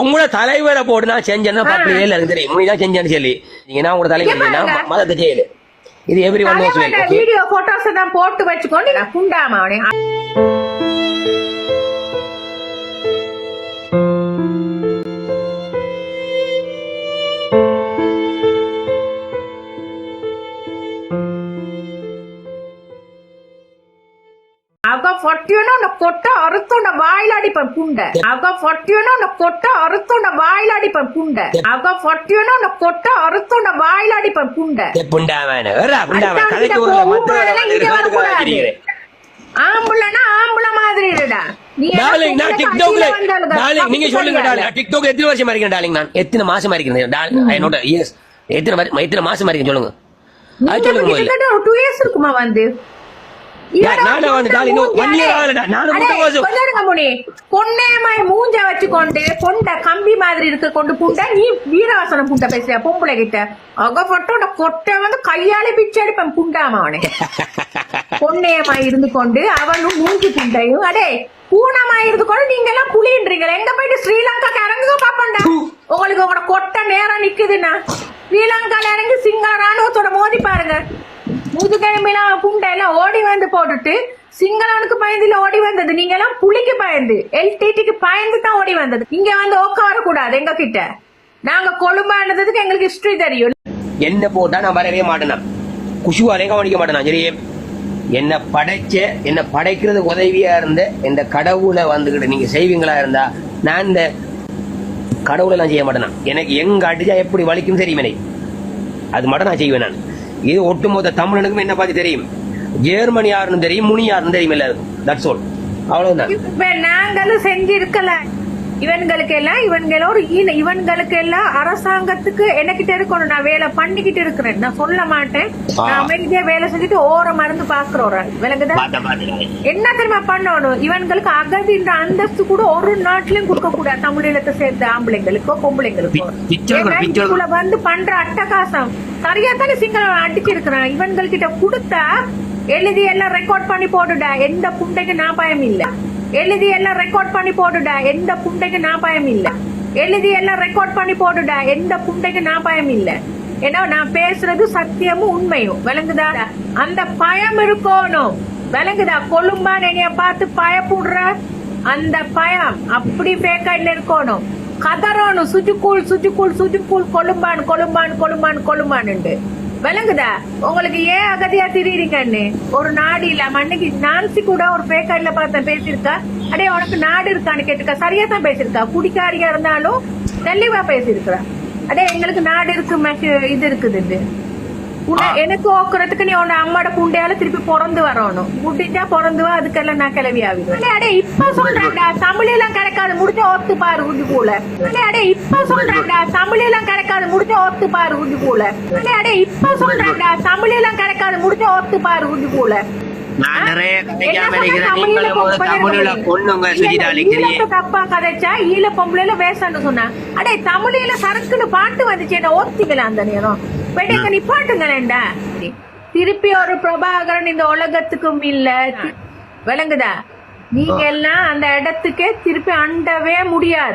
உங்களோட தலைவரை போட்டு நான் செஞ்சேன்னா பப்ளிக் இல்ல எனக்கு தெரியும் நீ தான் செஞ்சேன்னு சொல்லி. நீங்க நான் உங்களோட தலைவர். மதத்தை செய்யல இது எவ்ரி ஒன் வீடியோ போட்டோஸ் தான் போட்டு வச்சுக்கொண்டு நான் குண்டாமா அவனே அவ பொட்டியனும் மாதிரி நீங்க சொல்லுங்க எத்தனை வருஷமா இருக்கேன் டார்லிங் நான் எத்தனை மாசமா இருக்கேன் டார்லிங் எத்தனை எத்தனை மாசமா இருக்கேன் சொல்லுங்க சொல்லுங்க டூ இயர்ஸ் இருக்குமா வந்து மூஞ்ச வச்சுக்கொண்டு கொண்ட கம்பி மாதிரி இருக்க கொண்டு புண்ட நீ வீரவாசனம் புண்ட பேசுறியா பொம்பளை கிட்ட? அகப்பட்டோட கொட்டை வந்து கையாலே பிச்சை அடிப்பேன் புண்டாம அவனே பொன்னேமாய் இருந்து கொண்டு அவனும் மூஞ்சி புண்டையும். அடே பூனமாய் இருந்து கொண்டு நீங்க எல்லாம் புலின்றீங்களே எங்க போயிட்டு ஸ்ரீலங்காக்கு இறங்குங்க பாப்பண்டா? உங்களுக்கு உங்களோட கொட்டை நேரம் நிக்குதுன்னா ஸ்ரீலங்கால இறங்கி சிங்கா ராணுவத்தோட மோதி பாருங்க. முதுகெலும்பினா குண்டை எல்லாம் ஓடி வந்து போட்டுட்டு சிங்களவனுக்கு பயந்துல ஓடி வந்தது. நீங்க எல்லாம் புலிக்கு பயந்து எல்டிடிக்கு பயந்து தான் ஓடி வந்தது. இங்க வந்து உட்கார கூடாது எங்க கிட்ட நாங்க கொழும்பானதுக்கு எங்களுக்கு ஹிஸ்டரி தெரியும். என்ன போட்டா நான் வரவே மாட்டேனா குஷுவாலே கவனிக்க மாட்டேனா சரி என்ன படைச்ச என்ன படைக்கிறது உதவியா இருந்த இந்த கடவுளை வந்துகிட்டு நீங்க செய்வீங்களா இருந்தா நான் இந்த கடவுளை நான் செய்ய மாட்டேனா எனக்கு எங்க அடிச்சா எப்படி வலிக்கும் தெரியும். எனக்கு அது மட்டும் நான் செய்வேன் நான். இது ஒட்டுமொத்த தமிழனுக்கும் என்ன பார்த்து தெரியும்? ஜெர்மனி யாருன்னு தெரியும் முனி யாருன்னு தெரியும் இல்ல தட்ஸ் ஆல் அவ்வளவுதான். இப்ப நாங்களும் செஞ்சிருக்கல. இவன்களுக்கு எல்லாம் இவன்களோட ஈன இவன்களுக்கு எல்லாம் அரசாங்கத்துக்கு எனக்கிட்ட இருக்கணும்? நான் வேலை பண்ணிக்கிட்டு இருக்கிறேன். நான் சொல்ல மாட்டேன். நான். அமைதியா வேலை செஞ்சுட்டு ஓர மருந்து பாக்குறோம் விலங்குதா பார்த்தேன் பார்த்தேன் என்ன தெரியுமா பண்ணணும்? இவன்களுக்கு அகதின்ற அந்தஸ்து கூட ஒரு நாட்டிலும் கொடுக்க கூடாது. தமிழீழத்தை சேர்ந்த ஆம்பளைங்களுக்கோ பொம்பளைங்களுக்கோ. வந்து பண்ற அட்டகாசம். சரியா தானே சிங்களம் அடிச்சிருக்கிறான்? இவன்கள்கிட்ட கொடுத்தா எழுதி எல்லாம் ரெக்கார்ட் பண்ணி போடுடா எந்த புண்டைக்கு நான் பயம் இல்ல. எழுதி எல்லாம் ரெக்கார்ட் பண்ணி போடுடா. எந்த புண்டைக்கு நான் பயம் இல்ல எழுதி எல்லாம் ரெக்கார்ட் பண்ணி போடுடா. எந்த புண்டைக்கு நான் பயம் இல்ல ஏன்னா நான் பேசுறது சத்தியமும் உண்மையும். விளங்குதா? அந்த பயம் இருக்கணும். விளங்குதா? கொழும்பான் என்னைய பார்த்து பயப்படுற? அந்த பயம் அப்படி பேக்காயில இருக்கணும். கதறணும். சுஜுக்கூள் சுஜுக்கூள் சுஜுக்கூள் கொழும்பான் கொழும்பான் கொழும்பான் கொழும்பான் விளங்குதா? உங்களுக்கு ஏன் அகதியா திரியுறீங்கன்னு ஒரு நாடு இல்ல மண்ணுக்கு நான்சி கூட ஒரு பேக்காயில பார்த்தேன் பேசியிருக்கா? அடே உனக்கு நாடு இருக்கான்னு கேட்டிருக்கா? சரியா தான் பேசியிருக்கா? குடிக்காரியா இருந்தாலும் தெளிவா பேசியிருக்கிறா. அடே எங்களுக்கு நாடு இருக்கு இது இருக்குது இது. எனக்கு ஓக்குறதுக்கு நீ உன்னை அம்மாட புண்டையால திருப்பி பிறந்து வரணும். முடிஞ்சா பிறந்து வா அதுக்கெல்லாம் நான் கிளவி ஆவிடுவேன் அடே இப்ப சொல்றேன்டா தமிழ் எல்லாம் கிடைக்காது முடிஞ்ச ஓத்து பாரு உண்டு போல. அடே இப்ப சொல்றேன்டா தமிழ் எல்லாம் கிடைக்காது முடிஞ்ச ஓத்து பாரு உண்டு போல. அடே இப்ப சொல்றேன்டா தமிழ் எல்லாம் கிடைக்காது முடிஞ்ச ஓத்து பாரு உண்டு போல. நான் நிறைய கதைக்காம இருக்கிறேன். நீங்களும் ஒரு தமிழ்ல. பொண்ணுங்க தப்பா கதைச்சா ஈழ பொம்பளைல வேசான்னு சொன்னா. அடே தமிழில சரக்குன்னு பாட்டு வந்துச்சு என்ன ஓத்திக்கல அந்த நேரம். பெண்ணுங்க நிப்பாட்டுங்களேண்டா திருப்பி ஒரு பிரபாகரன் இந்த உலகத்துக்கும் இல்ல. விளங்குதா? நீங்க எல்லாம் அந்த இடத்துக்கே திருப்பி அண்டவே முடியாது.